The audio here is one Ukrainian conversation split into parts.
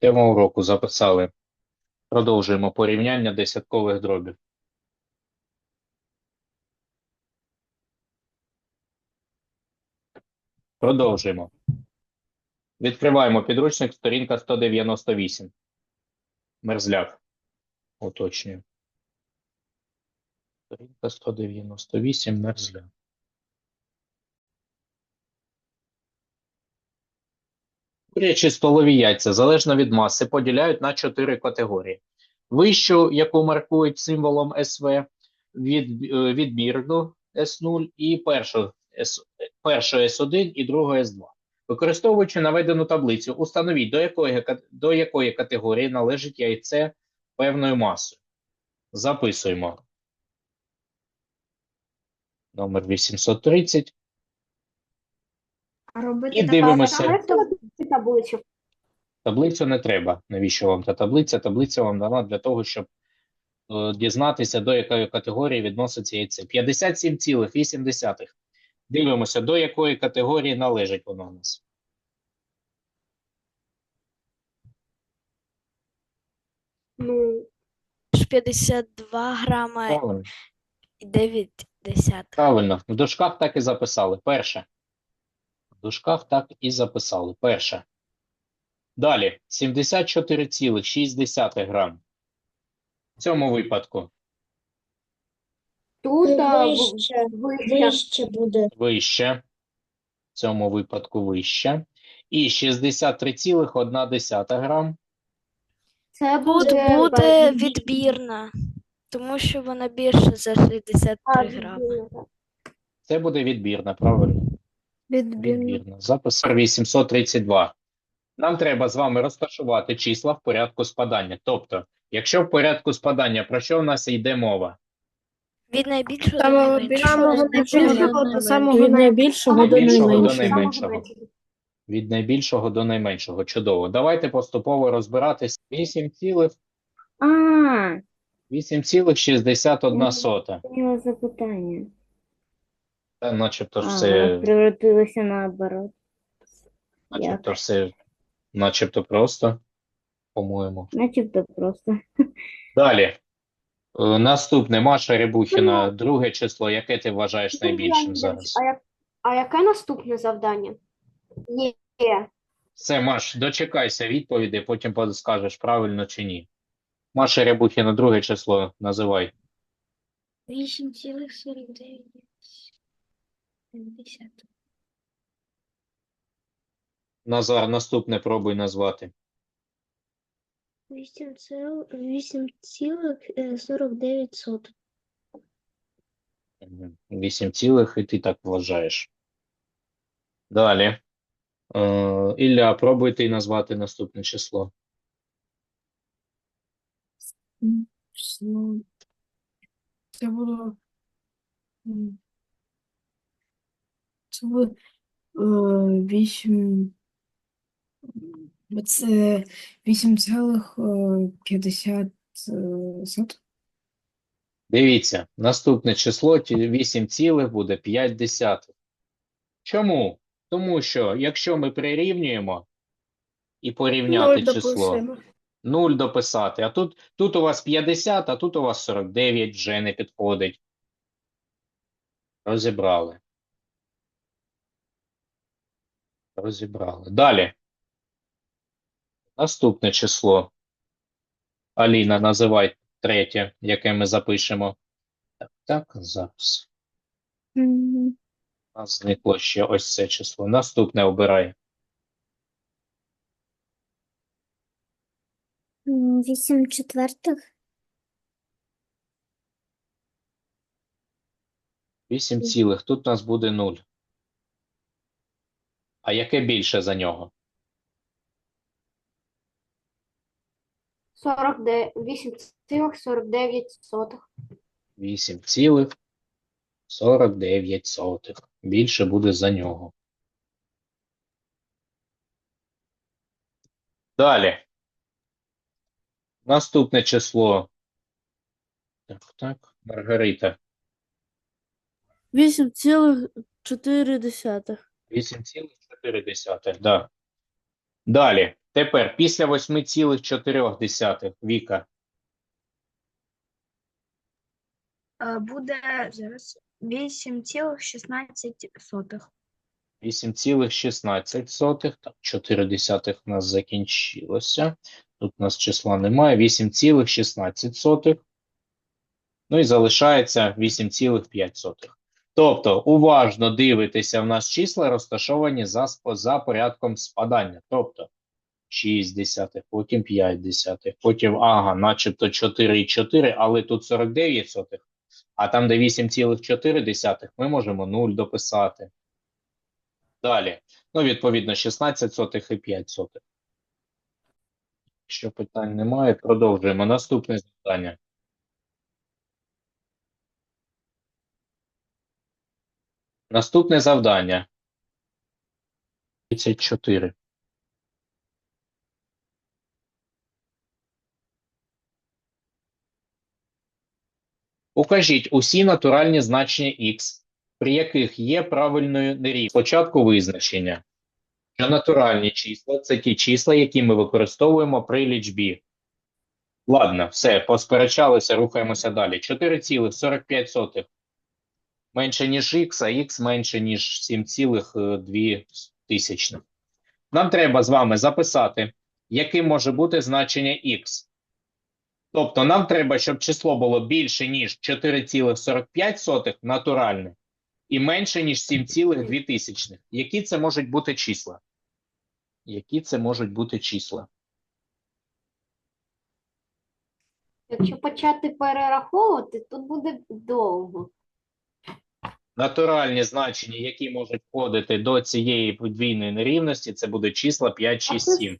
Тема уроку записали. Продовжуємо порівняння десяткових дробів. Продовжуємо. Відкриваємо підручник, сторінка 198. Мерзляк. Уточнюю. Сторінка 198, мерзляк. Курячі столові яйця, залежно від маси, поділяють на чотири категорії. Вищу, яку маркують символом СВ, від, е, відбірну S0 і першу, S, першу S1 і другу S2. Використовуючи наведену таблицю, установіть, до якої, до якої категорії належить яйце певною масою. Записуємо. Номер 830. Робити І дивимося. Таблицю. Таблицю не треба. Навіщо вам та таблиця? Таблиця вам дана для того, щоб е, дізнатися, до якої категорії відноситься яйце. 57,8. Дивимося, до якої категорії належить воно у нас. Ну, 52 грама Правильно. і 9 десятих. Правильно. В дужках так і записали. Перше. В дужках так і записали. Перше. Далі. 74,6 грам. В цьому випадку тут а, Вище, вище. буде. вище. В цьому випадку вище. І 63,1 грам. Це Тут буде, буде відбірна, тому що вона більше за 63 а, грами. Це буде відбірна, правильно? Відбірна. Запис 832. Нам треба з вами розташувати числа в порядку спадання. Тобто, якщо в порядку спадання, про що в нас йде мова? Від найбільшого до найменшого. до самого Від найбільшого до Найбільшого до найменшого. Від найбільшого до найменшого. Чудово. Давайте поступово розбиратись. 8 цілих, А, 8,61 сота. поняла запитання. Та начебто ж превратилося наоборот. начебто все, начебто просто, по-моєму. Начебто просто. Далі. Е, Наступне Маша Рябухіна, друге число, яке ти вважаєш найбільшим зараз? А, як, а яке наступне завдання? Ні. Все, Маш, дочекайся відповіді, потім скажеш правильно чи ні. Маша Рябухіна, друге число, називай. 8,49. Назар, наступне пробуй назвати. 8,49. 8 цілих, і ти так вважаєш. Далі. Е, Ілля, пробуй ти назвати наступне число. Це було. Це було 8. Це вісім цілих е, п'ятдесят е. Дивіться, наступне число ті- 8 цілих буде 5 десятих. Чому? Тому що якщо ми прирівнюємо і порівняти число, 0 дописати, а тут, тут у вас 50, а тут у вас 49, вже не підходить. Розібрали. Розібрали. Далі. Наступне число. Аліна, називай третє, яке ми запишемо. Так, так, зараз. У нас зникло ще ось це число. Наступне обирай. М, Вісім четвертих. 8 цілих. Тут у нас буде 0. А яке більше за нього? 49, 8,49 сотих. 8 цілих 49 сотих. Більше буде за нього. Далі. Наступне число. Так, так, Маргарита. Вісім цілих чотири десятих. 8,4, да. Далі. Тепер після 8,4 Віка. Е, Буде зараз 8,16. 8,16. Так, 4 десятих у нас закінчилося. Тут у нас числа немає. 8,16. Ну і залишається 8,5. Тобто, уважно дивитеся в нас числа, розташовані за, за порядком спадання. Тобто 6 десятих, потім 5 десятих, потім, ага, начебто 4,4, але тут 49 сотих. А там, де 8,4, ми можемо 0 дописати. Далі. Ну, відповідно, 16 сотих і 5 сотих. Якщо питань немає, продовжуємо. Наступне завдання. Наступне завдання. 34. Укажіть усі натуральні значення x, при яких є правильною нерівність. Спочатку визначення, що натуральні числа це ті числа, які ми використовуємо при лічбі. Ладно, все, посперечалися, рухаємося далі. 4,45 менше, ніж х, а х менше, ніж 7,2. Нам треба з вами записати, яким може бути значення х. Тобто нам треба, щоб число було більше, ніж 4,45 натуральне і менше, ніж 7,2. Які це можуть бути числа? Які це можуть бути числа? Якщо почати перераховувати, тут буде довго. Натуральні значення, які можуть входити до цієї подвійної нерівності, це буде числа 5, 6, 7.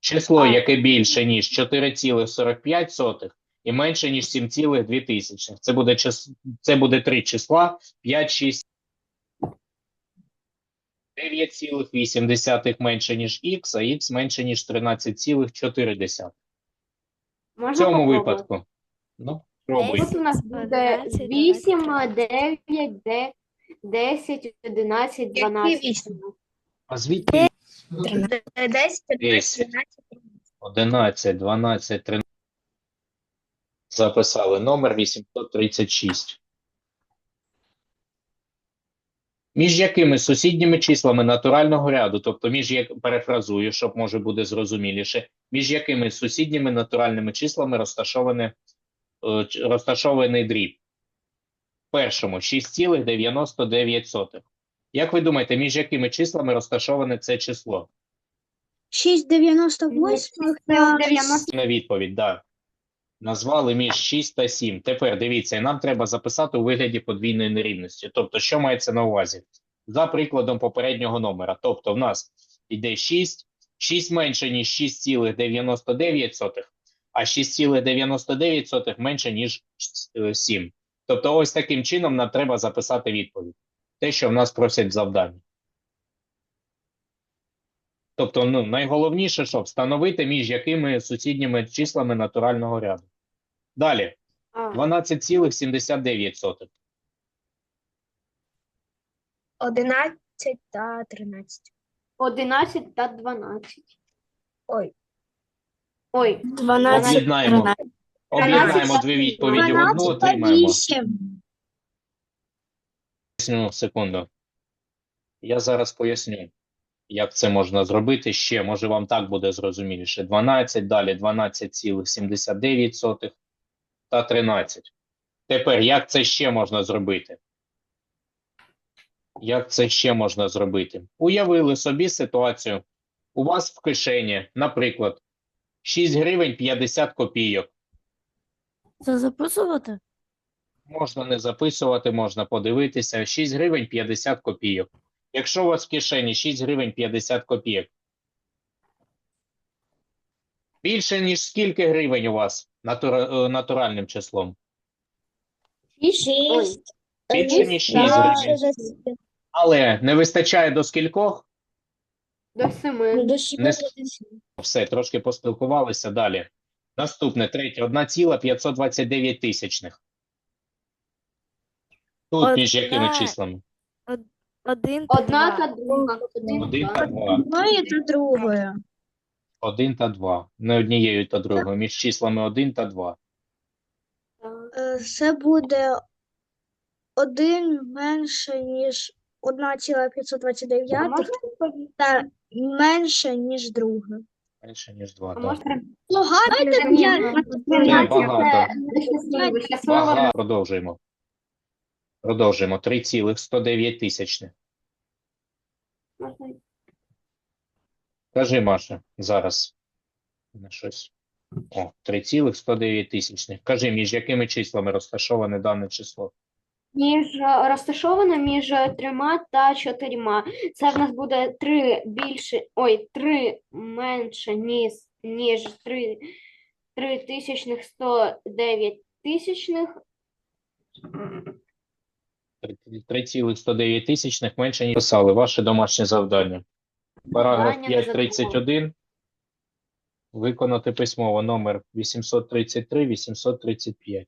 Число, яке більше, ніж 4,45 і менше, ніж 7,2. Це буде, чис... це буде три числа 5, 6, 9,8 менше, ніж х, а х менше, ніж 13,4. В цьому випадку. Ну, пробуй. Тут у нас буде 8, 9, 10, 11, 12. А звідки? 10, 10. 13. 11, 12, 13. Записали номер 836. Між якими сусідніми числами натурального ряду, тобто між як перефразую, щоб може буде зрозуміліше, між якими сусідніми натуральними числами розташоване, розташований дріб? Першому 6,99. Як ви думаєте, між якими числами розташоване це число? 6,98 та 90. На відповідь, да. Назвали між 6 та 7. Тепер дивіться, нам треба записати у вигляді подвійної нерівності. Тобто, що мається на увазі? За прикладом попереднього номера. Тобто, в нас йде 6, 6 менше, ніж 6,99, а 6,99 менше, ніж е, 7. Тобто, ось таким чином нам треба записати відповідь. Те, що в нас просять в завданні. Тобто, ну, найголовніше, що встановити між якими сусідніми числами натурального ряду. Далі, 12,79. 11 та 13. 11 та 12. Ой. Ой, 12, Об'єднаємо. 13. Об'єднаємо дві відповіді в одну, отримаємо. Поясню секунду. Я зараз поясню, як це можна зробити ще. Може, вам так буде зрозуміліше. 12, далі 12,79 та 13. Тепер, як це ще можна зробити? Як це ще можна зробити? Уявили собі ситуацію. У вас в кишені, наприклад, 6 гривень 50 копійок. Це записувати? Можна не записувати, можна подивитися. 6 гривень 50 копійок. Якщо у вас в кишені 6 гривень 50 копійок. Більше, ніж скільки гривень у вас натура- е, натуральним числом? 6. Ой, Більше, ніж 6 гривень. Але не вистачає до скількох? До 7. Не с- Все, трошки поспілкувалися далі. Наступне, третє, 1,529 тисячних. Тут між якими числами? Один та Одна два. та друга. Один, Один та два. Та другою. 1 та 2. Не однією та другою, між числами 1 та 2. Так. Е, Це буде один менше, ніж 1,529 Та менше, ніж друге. Менше, ніж 2, А так. можна Ну, я ну, Це багато. Ага, продовжуємо. Продовжуємо. 3,109 тисячних. Кажи, Маша, зараз. На щось. О, 3,109 тисячних. Кажи, між якими числами розташоване дане число? Між розташовано між трьома та чотирма. Це в нас буде три більше, ой, три менше, ніж, ніж три, три тисячних сто дев'ять тисячних. 3,109 тисячних менше, ніж писали. Ваше домашнє завдання. Параграф Завдання не 531. Виконати письмово номер 833, 835.